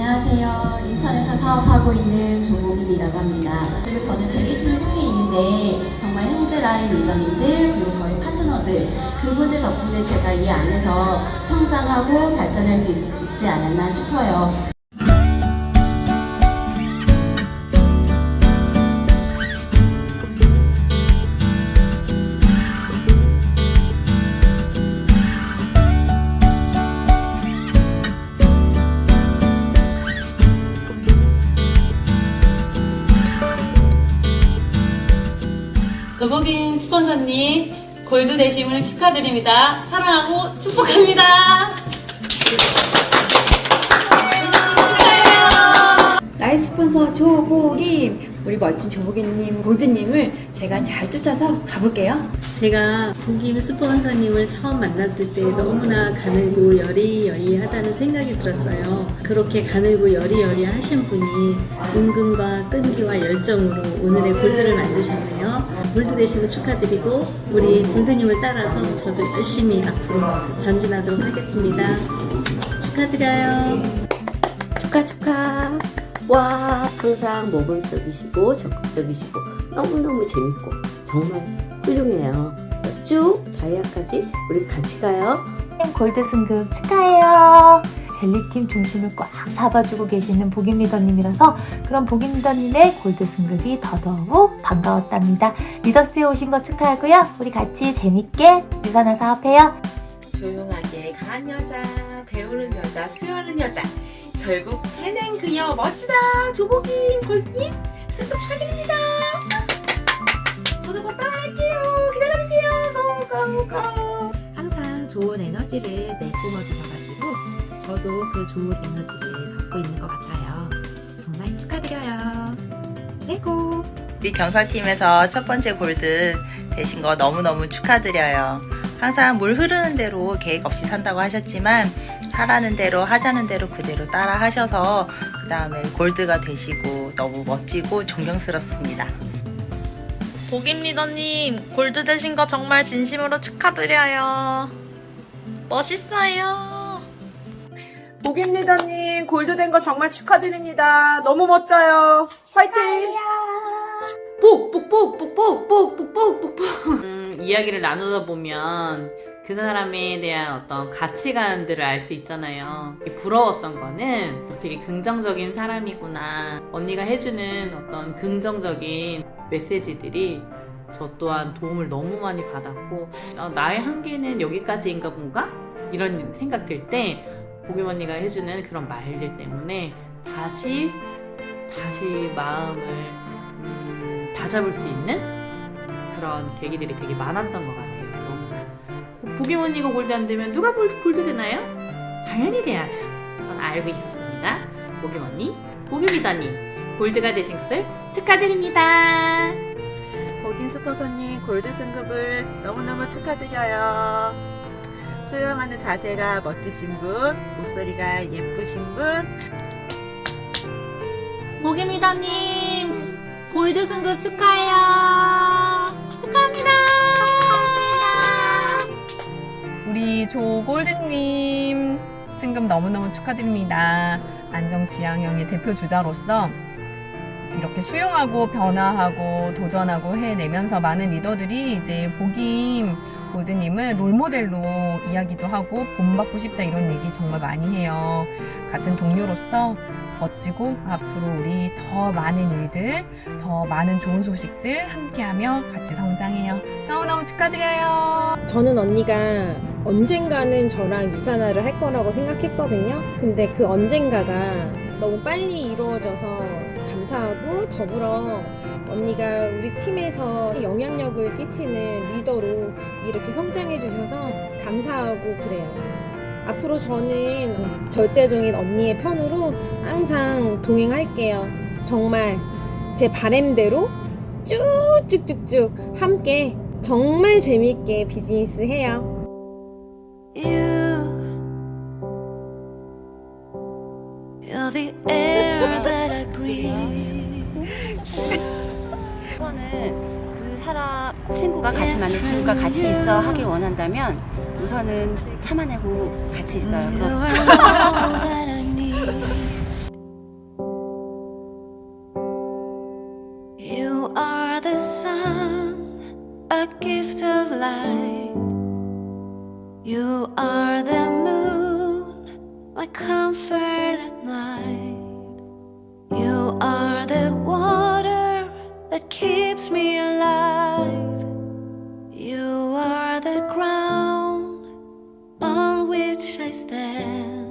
안녕하세요. 인천에서 사업하고 있는 조복임이라고 합니다. 그리고 저는 젤리팀에 속해 있는데 정말 형제 라인 리더님들 그리고 저희 파트너들 그분들 덕분에 제가 이 안에서 성장하고 발전할 수 있지 않았나 싶어요. 여복인 스폰서님 골드 되심을 축하드립니다. 사랑하고 축복합니다. 나이스 스폰서 조복임 우리 멋진 조복임님 골드님을 제가 잘 쫓아서 가볼게요. 제가 보김 스폰서님을 처음 만났을 때 너무나 가늘고 여리여리하다는 생각이 들었어요. 그렇게 가늘고 여리여리 하신 분이 은근과 끈기와 열정으로 오늘의 골드를 만드셨네요. 골드 되시면 축하드리고 우리 골드님을 따라서 저도 열심히 앞으로 전진하도록 하겠습니다. 축하드려요. 축하 축하. 와 항상 모범적이시고 적극적이시고 너무너무 재밌고 정말 훌륭해요. 자, 쭉 다이아까지 우리 같이 가요. 골드 승급 축하해요. 젤리팀 중심을 꽉 잡아주고 계시는 복임 리더님이라서 그런 복임 리더님의 골드 승급이 더더욱 반가웠답니다. 리더스에 오신 거 축하하고요. 우리 같이 재밌게 유산화 사업해요. 조용하게 강한 여자, 배우는 여자, 수요하는 여자. 결국 해낸 그녀 멋지다. 조복임 골님 승급 축하드립니다. 저도 곧 따라갈게요. 고고고. 항상 좋은 에너지를 내뿜어주셔가지고 저도 그 좋은 에너지를 갖고 있는 것 같아요. 정말 축하드려요. 최고! 우리 경선팀에서 첫 번째 골드 되신 거 너무너무 축하드려요. 항상 물 흐르는 대로 계획 없이 산다고 하셨지만 하라는 대로 하자는 대로 그대로 따라 하셔서 그 다음에 골드가 되시고 너무 멋지고 존경스럽습니다. 복임 리더님, 골드 되신 거 정말 진심으로 축하드려요. 멋있어요. 복임 리더님 골드 된 거 정말 축하드립니다. 너무 멋져요. 화이팅! 뽁 뽁 뽁 뽁 뽁 뽁 뽁뽁뽁 음, 이야기를 나누다 보면 그 사람에 대한 어떤 가치관들을 알 수 있잖아요. 부러웠던 거는 되게 긍정적인 사람이구나. 언니가 해주는 어떤 긍정적인 메시지들이 저 또한 도움을 너무 많이 받았고 어, 나의 한계는 여기까지인가 뭔가 이런 생각 들 때 보겸 언니가 해주는 그런 말들 때문에 다시 다시 마음을 음, 다잡을 수 있는 그런 계기들이 되게 많았던 것 같아요. 보겸 언니가 골드 안 되면 누가 골- 골드 되나요? 당연히 돼야죠. 전 알고 있었습니다. 보겸 언니, 보겸 리더님 골드가 되신 것을 축하드립니다. 복임 스폰서님 골드 승급을 너무너무 축하드려요. 수영하는 자세가 멋지신 분, 목소리가 예쁘신 분, 리더님, 골드 승급 축하해요. 우리 조골드님 승급 너무너무 축하드립니다. 안정지향형의 대표 주자로서 이렇게 수용하고 변화하고 도전하고 해내면서 많은 리더들이 이제 복임 골드님을 롤모델로 이야기도 하고 본받고 싶다 이런 얘기 정말 많이 해요. 같은 동료로서 멋지고 앞으로 우리 더 많은 일들, 더 많은 좋은 소식들 함께하며 같이 성장해요. 너무너무 축하드려요. 저는 언니가 언젠가는 저랑 유산화를 할 거라고 생각했거든요. 근데 그 언젠가가 너무 빨리 이루어져서 감사하고 더불어 언니가 우리 팀에서 영향력을 끼치는 리더로 이렇게 성장해 주셔서 감사하고 그래요. 앞으로 저는 절대적인 언니의 편으로 항상 동행할게요. 정말 제 바램대로 쭉쭉쭉쭉 함께 정말 재밌게 비즈니스 해요. you. You're the air that I breathe. 우선은 그 사람 친구가 같이 만든 친구가 같이 있어 하길 원한다면 우선은 참아내고 같이 있어요. You 그럼 are all that I need. You are the sun, a gift of light. You are the moon, my comfort at night. You are the water that keeps me alive. You are the ground on which I stand.